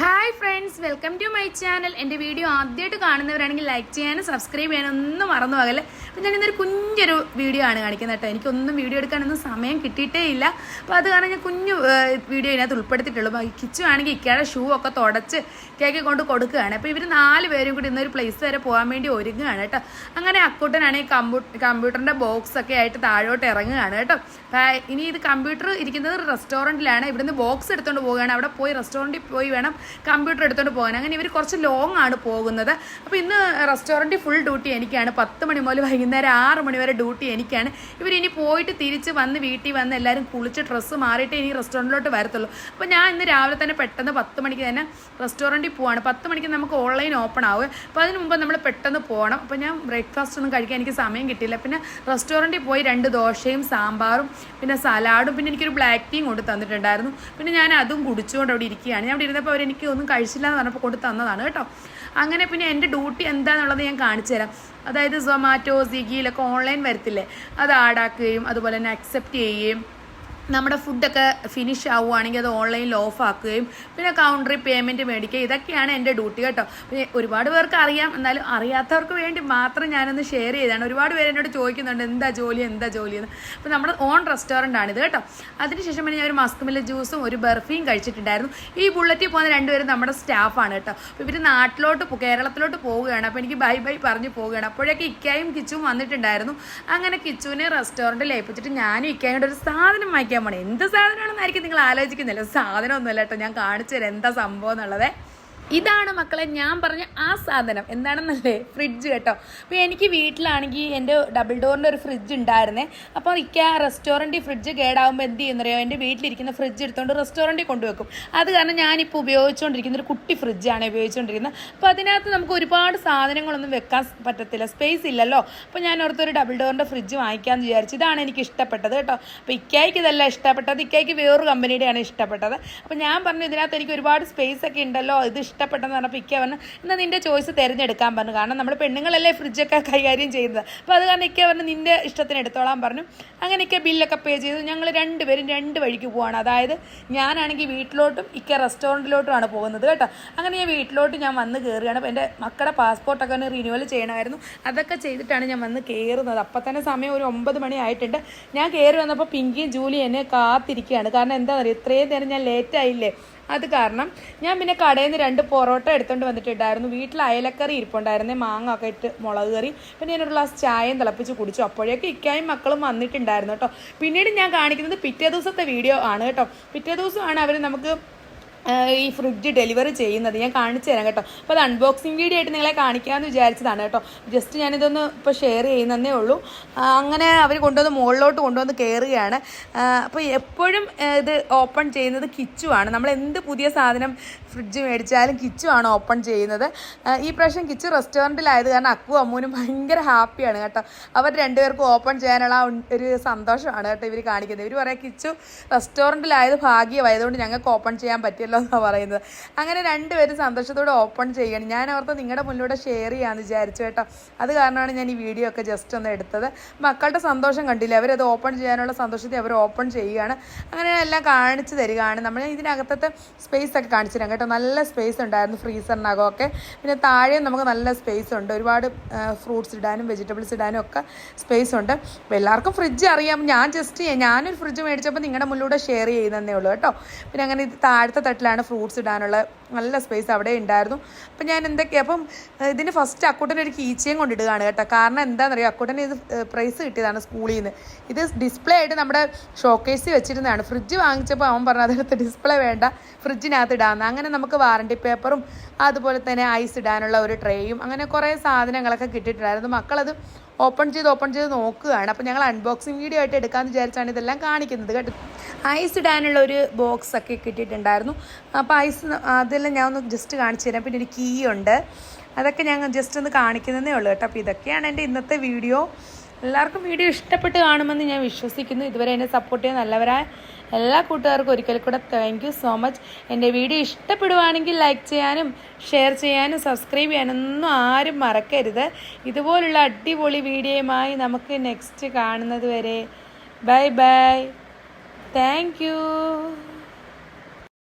Hi friends welcome to my channel എന്റെ video ആദ്യമായിട്ട് കാണുന്നവരാണെങ്കിൽ ലൈക്ക് ചെയ്യാനും സബ്സ്ക്രൈബ് ചെയ്യാനും ഒന്നും മറന്നു പോകല്ലേ. അപ്പോൾ ഞാൻ ഇന്നൊരു കുഞ്ഞൊരു വീഡിയോ ആണ് കാണിക്കുന്നത് കേട്ടോ. എനിക്കൊന്നും വീഡിയോ എടുക്കാനൊന്നും സമയം കിട്ടിയിട്ടേ ഇല്ല. അപ്പോൾ അത് കാരണം ഞാൻ കുഞ്ഞു വീഡിയോ ഇതിനകത്ത് ഉൾപ്പെടുത്തിയിട്ടുള്ളൂ. കിച്ചു ആണെങ്കിൽ ഇക്കയുടെ ഷൂ ഒക്കെ തുടച്ച് കേക്ക് കൊണ്ട് കൊടുക്കുകയാണ്. അപ്പോൾ ഇവർ നാല് പേരും കൂടി ഇന്നൊരു പ്ലേസ് വരെ പോകാൻ വേണ്ടി ഒരുങ്ങുകയാണ് കേട്ടോ. അങ്ങനെ അക്കൂട്ടനാണെങ്കിൽ കമ്പ്യൂ കമ്പ്യൂട്ടറിന്റെ ബോക്സ് ഒക്കെ ആയിട്ട് താഴോട്ട് ഇറങ്ങുകയാണ് കേട്ടോ. ഇനി ഇത് കമ്പ്യൂട്ടർ ഇരിക്കുന്നത് റെസ്റ്റോറന്റിലാണ് ഇവിടുന്ന് ബോക്സ് എടുത്തുകൊണ്ട് പോവുകയാണ്. അവിടെ പോയി റെസ്റ്റോറന്റിൽ പോയി വേണം കമ്പ്യൂട്ടർ എടുത്തുകൊണ്ട് പോകാൻ. അങ്ങനെ ഇവർ കുറച്ച് ലോങ് ആണ് പോകുന്നത്. അപ്പോൾ ഇന്ന് റെസ്റ്റോറന്റിൽ ഫുൾ ഡ്യൂട്ടി എനിക്കാണ്. പത്ത് മണി മുതൽ വൈകുന്നേരം ആറ് മണിവരെ ഡ്യൂട്ടി എനിക്കാണ്. ഇവർ ഇനി പോയിട്ട് തിരിച്ച് വന്ന് വീട്ടിൽ വന്ന് എല്ലാവരും കുളിച്ച് ഡ്രസ്സ് മാറിയിട്ട് ഇനി റെസ്റ്റോറന്റിലോട്ട് വരത്തുള്ളൂ. അപ്പോൾ ഞാൻ ഇന്ന് രാവിലെ തന്നെ പെട്ടെന്ന് പത്ത് മണിക്ക് തന്നെ റെസ്റ്റോറന്റിൽ പോവാണ്. പത്ത് മണിക്ക് നമുക്ക് ഓൺലൈൻ ഓപ്പൺ ആവുക അപ്പോൾ അതിന് മുമ്പ് നമ്മൾ പെട്ടെന്ന് പോകണം. അപ്പോൾ ഞാൻ ബ്രേക്ക്ഫാസ്റ്റ് ഒന്നും കഴിക്കാൻ എനിക്ക് സമയം കിട്ടിയില്ല. പിന്നെ റെസ്റ്റോറന്റിൽ പോയി രണ്ട് ദോശയും സാമ്പാറും പിന്നെ സലാഡും പിന്നെ എനിക്കൊരു ബ്ലാക്ക് ടീയും കൊണ്ട് തന്നിട്ടുണ്ടായിരുന്നു. പിന്നെ ഞാൻ അതും കുടിച്ചുകൊണ്ട് അവിടെ ഇരിക്കുകയാണ്. ഞാൻ അവിടെ ഇരുന്നപ്പോൾ അവർ എനിക്ക് ഒന്നും കഴിച്ചില്ല എന്ന് പറഞ്ഞപ്പോൾ കൊണ്ട് തന്നതാണ് കേട്ടോ. അങ്ങനെ പിന്നെ എന്റെ ഡ്യൂട്ടി എന്താണെന്നുള്ളത് ഞാൻ കാണിച്ചു തരാം. അതായത് സൊമാറ്റോ സ്വിഗ്ഗിയിലൊക്കെ ഓൺലൈൻ വരത്തില്ലേ? അത് ആഡാക്കുകയും അതുപോലെ തന്നെ അക്സെപ്റ്റ് ചെയ്യുകയും നമ്മുടെ ഫുഡൊക്കെ ഫിനിഷ് ആവുകയാണെങ്കിൽ അത് ഓൺലൈനിൽ ഓഫാക്കുകയും പിന്നെ കൗണ്ടറിൽ പേയ്മെന്റ് മേടിക്കുക ഇതൊക്കെയാണ് എന്റെ ഡ്യൂട്ടി കേട്ടോ. പിന്നെ ഒരുപാട് പേർക്ക് അറിയാം. എന്നാലും അറിയാത്തവർക്ക് വേണ്ടി മാത്രം ഞാനൊന്ന് ഷെയർ ചെയ്താണ് ഒരുപാട് പേര് എന്നോട് ചോദിക്കുന്നുണ്ട് എന്താ ജോലി? എന്താ ജോലി? എന്ന്. അപ്പോൾ നമ്മുടെ ഓൺ റെസ്റ്റോറന്റ് ആണിത് കേട്ടോ. അതിനുശേഷം പിന്നെ ഞാൻ ഒരു മസ്ക് മില്ല ജ്യൂസും ഒരു ബർഫിയും കഴിച്ചിട്ടുണ്ടായിരുന്നു. ഈ ബുള്ളറ്റിൽ പോകുന്ന രണ്ടുപേരും നമ്മുടെ സ്റ്റാഫാണ് കേട്ടോ. അപ്പോൾ ഇവർ നാട്ടിലോട്ട് കേരളത്തിലോട്ട് പോവുകയാണ്. അപ്പോൾ എനിക്ക് ബൈ ബൈ പറഞ്ഞ് പോവുകയാണ്. അപ്പോഴേക്ക് ഇക്കായും കിച്ചും വന്നിട്ടുണ്ടായിരുന്നു. അങ്ങനെ കിച്ചുവിനെ റെസ്റ്റോറന്റിൽ ഏൽപ്പിച്ചിട്ട് ഞാനും ഇക്കായും കൂടെ ഒരു സാധനം വാങ്ങിക്കാൻ പോണേ എന്ത് സാധനമാണെന്നായിരിക്കും നിങ്ങൾ ആലോചിക്കുന്നില്ല സാധനമൊന്നുമല്ല കേട്ടോ ഞാൻ കാണിച്ചു തരാം എന്താ സംഭവം എന്നുള്ളത്. ഇതാണ് മക്കളെ ഞാൻ പറഞ്ഞ ആ സാധനം. എന്താണെന്നല്ലേ? ഫ്രിഡ്ജ് കേട്ടോ. അപ്പോൾ എനിക്ക് വീട്ടിലാണെങ്കിൽ എന്റെ ഡബിൾ ഡോറിന്റെ ഒരു ഫ്രിഡ്ജ് ഉണ്ടായിരുന്നേ. അപ്പോൾ ഇക്ക റെസ്റ്റോറന്റ് ഫ്രിഡ്ജ് കേടാവുമ്പോൾ എന്ത് ചെയ്യുന്നറിയോ? എന്റെ വീട്ടിലിരിക്കുന്ന ഫ്രിഡ്ജ് എടുത്തുകൊണ്ട് റെസ്റ്റോറന്റിൽ കൊണ്ടുവെക്കും. അത് കാരണം ഞാനിപ്പോൾ ഉപയോഗിച്ചുകൊണ്ടിരിക്കുന്ന ഒരു കുട്ടി ഫ്രിഡ്ജാണ് ഉപയോഗിച്ചുകൊണ്ടിരിക്കുന്നത് അപ്പോൾ അതിനകത്ത് നമുക്ക് ഒരുപാട് സാധനങ്ങളൊന്നും വെക്കാൻ പറ്റത്തില്ല. സ്പേസ് ഇല്ലല്ലോ. അപ്പോൾ ഞാൻ ഓർത്തൊരു ഡബിൾ ഡോറിന്റെ ഫ്രിഡ്ജ് വാങ്ങിക്കാമെന്ന് വിചാരിച്ചു. ഇതാണ് എനിക്ക് ഇഷ്ടപ്പെട്ടത് കേട്ടോ. അപ്പോൾ ഇക്കായ്ക്ക് ഇതല്ല ഇഷ്ടപ്പെട്ടത്. ഇക്കായ്ക്ക് വേറൊരു കമ്പനിയുടെയാണ് ഇഷ്ടപ്പെട്ടത്. അപ്പോൾ ഞാൻ പറഞ്ഞു ഇതിനകത്ത് എനിക്ക് ഒരുപാട് സ്പേസ് ഒക്കെ ഉണ്ടല്ലോ. ഇത് ഇഷ്ടപ്പെട്ടെന്ന് പറഞ്ഞപ്പോൾ ഇക്ക പറഞ്ഞു എന്നാൽ നിന്റെ ചോയ്സ് തിരഞ്ഞെടുക്കാൻ പറഞ്ഞു. കാരണം നമ്മൾ പെണ്ണുങ്ങളല്ലേ ഫ്രിഡ്ജൊക്കെ കൈകാര്യം ചെയ്യുന്നത്. അപ്പോൾ അത് കാരണം ഇക്ക പറഞ്ഞു നിന്റെ ഇഷ്ടത്തിന് എടുത്തോളാൻ പറഞ്ഞു. അങ്ങനെ ഇക്ക ബില്ലൊക്കെ പേ ചെയ്തു. ഞങ്ങൾ രണ്ടുപേരും രണ്ട് വഴിക്ക് പോവാണ്. അതായത് ഞാനാണെങ്കിൽ വീട്ടിലോട്ടും ഇക്ക റെസ്റ്റോറന്റിലോട്ടുമാണ് പോകുന്നത് കേട്ടോ. അങ്ങനെ ഞാൻ വീട്ടിലോട്ട് ഞാൻ വന്ന് കയറുകയാണ് എന്റെ മക്കളുടെ പാസ്പോർട്ടൊക്കെ ഒന്ന് റിന്യൂവൽ ചെയ്യണമായിരുന്നു. അതൊക്കെ ചെയ്തിട്ടാണ് ഞാൻ വന്ന് കയറുന്നത് അപ്പം തന്നെ സമയം ഒരു ഒമ്പത് മണി ആയിട്ടുണ്ട്. ഞാൻ കയറി വന്നപ്പോൾ പിങ്കിയും ജൂലിയും എന്നെ കാത്തിരിക്കുകയാണ്. കാരണം എന്താ അറിയാം ഇത്രയും നേരം ഞാൻ ലേറ്റ് ആയില്ലേ? അത് കാരണം ഞാൻ പിന്നെ കടയിൽ നിന്ന് രണ്ട് പൊറോട്ട എടുത്തുകൊണ്ട് വന്നിട്ടുണ്ടായിരുന്നു. വീട്ടിൽ അയലക്കറി ഇരിപ്പുണ്ടായിരുന്നേ. മാങ്ങ ഒക്കെ ഇട്ട് മുളക് കറി. പിന്നെ ഞാനൊരു ഗ്ലാസ് ചായയും തിളപ്പിച്ച് കുടിച്ചു. അപ്പോഴേക്കും ഇക്കായും മക്കളും വന്നിട്ടുണ്ടായിരുന്നു കേട്ടോ. പിന്നീട് ഞാൻ കാണിക്കുന്നത് പിറ്റേ ദിവസത്തെ വീഡിയോ ആണ് കേട്ടോ. പിറ്റേ ദിവസമാണ് അവർ നമുക്ക് ഈ ഫ്രിഡ്ജ് ഡെലിവറി ചെയ്യുന്നത്. ഞാൻ കാണിച്ചു തരാം കേട്ടോ. അപ്പോൾ അത് അൺബോക്സിങ് വീഡിയോ ആയിട്ട് നിങ്ങളെ കാണിക്കാമെന്ന് വിചാരിച്ചതാണ് കേട്ടോ. ജസ്റ്റ് ഞാനിതൊന്ന് ഇപ്പോൾ ഷെയർ ചെയ്യുന്നതേ ഉള്ളൂ. അങ്ങനെ അവർ കൊണ്ടുവന്ന് മുകളിലോട്ട് കൊണ്ടുവന്ന് കയറുകയാണ് അപ്പോൾ എപ്പോഴും ഇത് ഓപ്പൺ ചെയ്യുന്നത് കിച്ചുവാണ് നമ്മൾ എന്ത് പുതിയ സാധനം ഫ്രിഡ്ജ് മേടിച്ചാലും കിച്ചുമാണ് ഓപ്പൺ ചെയ്യുന്നത്. ഈ പ്രാവശ്യം കിച്ചു റെസ്റ്റോറന്റിലായത് കാരണം അക്കു അമ്മൂനും ഭയങ്കര ഹാപ്പിയാണ് കേട്ടോ. അവർ രണ്ടുപേർക്കും ഓപ്പൺ ചെയ്യാനുള്ള ഒരു സന്തോഷമാണ് കേട്ടോ ഇവർ കാണിക്കുന്നത്. ഇവർ പറയാം കിച്ചു റെസ്റ്റോറന്റിലായത് ഭാഗ്യമായതുകൊണ്ട് ഞങ്ങൾക്ക് ഓപ്പൺ ചെയ്യാൻ പറ്റിയല്ലോ എന്നാണ് പറയുന്നത്. അങ്ങനെ രണ്ടുപേരും സന്തോഷത്തോടെ ഓപ്പൺ ചെയ്യണം. ഞാൻ ഓർത്ത് നിങ്ങളുടെ മുന്നിലൂടെ ഷെയർ ചെയ്യാമെന്ന് വിചാരിച്ചു കേട്ടോ. അത് കാരണമാണ് ഞാൻ ഈ വീഡിയോ ഒക്കെ ജസ്റ്റ് ഒന്ന് എടുത്തത്. മക്കളുടെ സന്തോഷം കണ്ടില്ല? അവരത് ഓപ്പൺ ചെയ്യാനുള്ള സന്തോഷത്തിൽ അവർ ഓപ്പൺ ചെയ്യുകയാണ്. അങ്ങനെ എല്ലാം കാണിച്ചു തരികയാണ്. നമ്മൾ ഇതിനകത്തത്തെ സ്പേസ് ഒക്കെ കാണിച്ചു തരാം കേട്ടോ. നല്ല സ്പേസ് ഉണ്ടായിരുന്നു ഫ്രീസറിനകമൊക്കെ. പിന്നെ താഴെയും നമുക്ക് നല്ല സ്പേസ് ഉണ്ട്. ഒരുപാട് ഫ്രൂട്ട്സ് ഇടാനും വെജിറ്റബിൾസ് ഇടാനും ഒക്കെ സ്പേസ് ഉണ്ട്. അപ്പോൾ എല്ലാവർക്കും ഫ്രിഡ്ജ് അറിയാം. ഞാൻ ജസ്റ്റ് ഞാനൊരു ഫ്രിഡ്ജ് മേടിച്ചപ്പോൾ നിങ്ങളുടെ മുന്നിലൂടെ ഷെയർ ചെയ്യുന്നതേ ഉള്ളൂ കേട്ടോ. പിന്നെ അങ്ങനെ ഇത് താഴത്തെ തട്ടിലാണ് ഫ്രൂട്ട്സ് ഇടാനുള്ള നല്ല സ്പേസ് അവിടെ ഉണ്ടായിരുന്നു. അപ്പം ഞാൻ എന്തൊക്കെയാണ് അപ്പം ഇതിന് ഫസ്റ്റ് അക്കൂട്ടൻ ഒരു കീച്ചയും കൊണ്ടിടുകയാണ് കേട്ടോ. കാരണം എന്താണെന്നറിയോ അക്കൂട്ടൻ ഇത് പ്രൈസ് കിട്ടിയതാണ് സ്കൂളിൽ നിന്ന്. ഇത് ഡിസ്പ്ലേ ആയിട്ട് നമ്മുടെ ഷോക്കേസിൽ വെച്ചിരുന്നതാണ്. ഫ്രിഡ്ജ് വാങ്ങിച്ചപ്പോൾ അവൻ പറഞ്ഞു അതെടുത്ത് ഡിസ്പ്ലേ വേണ്ട. ഫ്രിഡ്ജിനകത്ത് ഇടാമെന്ന് അങ്ങനെ നമുക്ക് വാറണ്ടി പേപ്പറും അതുപോലെ തന്നെ ഐസ് ഇടാനുള്ള ഒരു ട്രേയും അങ്ങനെ കുറേ സാധനങ്ങളൊക്കെ കിട്ടിയിട്ടുണ്ടായിരുന്നു. മക്കളത് ഓപ്പൺ ചെയ്ത് ഓപ്പൺ ചെയ്ത് നോക്കുകയാണ്. അപ്പോൾ ഞങ്ങൾ അൺബോക്സിങ് വീഡിയോ ആയിട്ട് എടുക്കാമെന്ന് വിചാരിച്ചാണ് ഇതെല്ലാം കാണിക്കുന്നത് കേട്ടോ. ഐസ് ഇടാനുള്ള ഒരു ബോക്സ് ഒക്കെ കിട്ടിയിട്ടുണ്ടായിരുന്നു. അപ്പോൾ ഐസ് അതെല്ലാം ഞാൻ ഒന്ന് ജസ്റ്റ് കാണിച്ചു തരാം. പിന്നെ ഒരു കീ ഉണ്ട്. അതൊക്കെ ഞങ്ങൾ ജസ്റ്റ് ഒന്ന് കാണിക്കുന്നതേ ഉള്ളൂ കേട്ടോ. അപ്പോൾ ഇതൊക്കെയാണ് എന്റെ ഇന്നത്തെ വീഡിയോ എല്ലാവർക്കും വീഡിയോ ഇഷ്ടപ്പെട്ട് കാണുമെന്ന് ഞാൻ വിശ്വസിക്കുന്നു. ഇതുവരെ എന്നെ സപ്പോർട്ട് ചെയ്യുന്ന നല്ലവരായ എല്ലാ കൂട്ടുകാർക്കും ഒരിക്കൽ കൂടെ താങ്ക് യു സോ മച്ച് എന്റെ വീഡിയോ ഇഷ്ടപ്പെടുവാണെങ്കിൽ ലൈക്ക് ചെയ്യാനും ഷെയർ ചെയ്യാനും സബ്സ്ക്രൈബ് ചെയ്യാനൊന്നും ആരും മറക്കരുത്. ഇതുപോലുള്ള അടിപൊളി വീഡിയോയുമായി നമുക്ക് നെക്സ്റ്റ് കാണുന്നത് വരെ. Bye bye thank